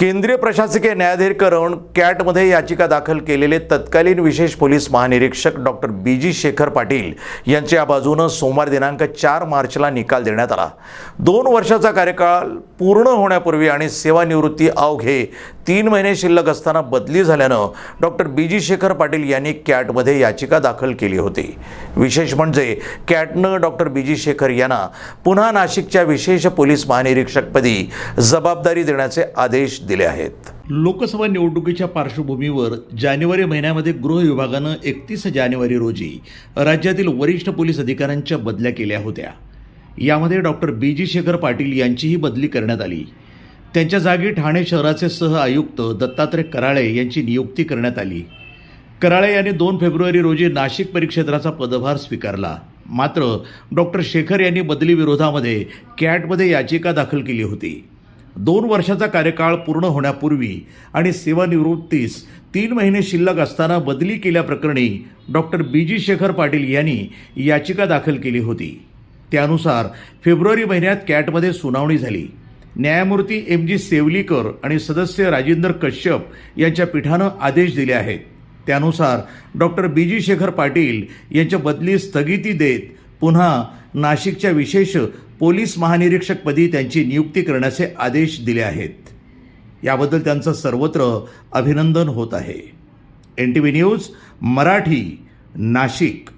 केंद्रीय प्रशासकीय न्यायाधिकरण कॅटमध्ये याचिका दाखल केलेले तत्कालीन विशेष पोलीस महानिरीक्षक doctor B G Shekhar Patil यांच्या बाजूनं सोमवार दिनांक चार मार्चला निकाल देण्यात आला. दोन वर्षाचा कार्यकाळ पूर्ण होण्यापूर्वी आणि सेवानिवृत्ती अवघे तीन महिने शिल्लक असताना बदली झाल्यानं doctor B G Shekhar Patil यांनी कॅटमध्ये याचिका दाखल केली होती. विशेष म्हणजे कॅटनं डॉक्टर बी जी शेखर यांना पुन्हा नाशिकच्या विशेष पोलीस महानिरीक्षकपदी जबाबदारी देण्याचे आदेश दिले आहेत. लोकसभा निवडणुकीच्या पार्श्वभूमीवर जानेवारी महिन्यामध्ये गृह विभागानं एकतीस जानेवारी रोजी राज्यातील वरिष्ठ पोलीस अधिकाऱ्यांच्या बदल्या केल्या होत्या. यामध्ये doctor B G Shekhar Patil यांचीही बदली करण्यात आली. त्यांच्या जागी ठाणे शहराचे सह आयुक्त दत्तात्रय कराळे यांची नियुक्ती करण्यात आली. कराळे यांनी दोन फेब्रुवारी रोजी नाशिक परिक्षेत्राचा पदभार स्वीकारला. मात्र डॉक्टर शेखर यांनी बदली विरोधामध्ये कॅटमध्ये याचिका दाखल केली होती. दोन वर्षाचा कार्यकाळ पूर्ण होण्यापूर्वी आणि सेवानिवृत्तीस तीन महिने शिल्लक असताना बदली केल्याप्रकरणी doctor B G Shekhar Patil यांनी याचिका दाखल केली होती. त्यानुसार फेब्रुवारी महिन्यात कॅटमध्ये सुनावणी झाली. न्यायमूर्ती एम जी सेवलीकर आणि सदस्य राजेंद्र कश्यप यांच्या पीठानं आदेश दिले आहेत. त्यानुसार doctor B G Shekhar Patil यांच्या बदली स्थगिती देत पुन्हा नाशिकच्या विशेष पोलीस महानिरीक्षकपदी त्यांची नियुक्ती करण्याचे आदेश दिले आहेत. याबद्दल त्यांचं सर्वत्र अभिनंदन होत आहे. N T V news Marathi Nashik.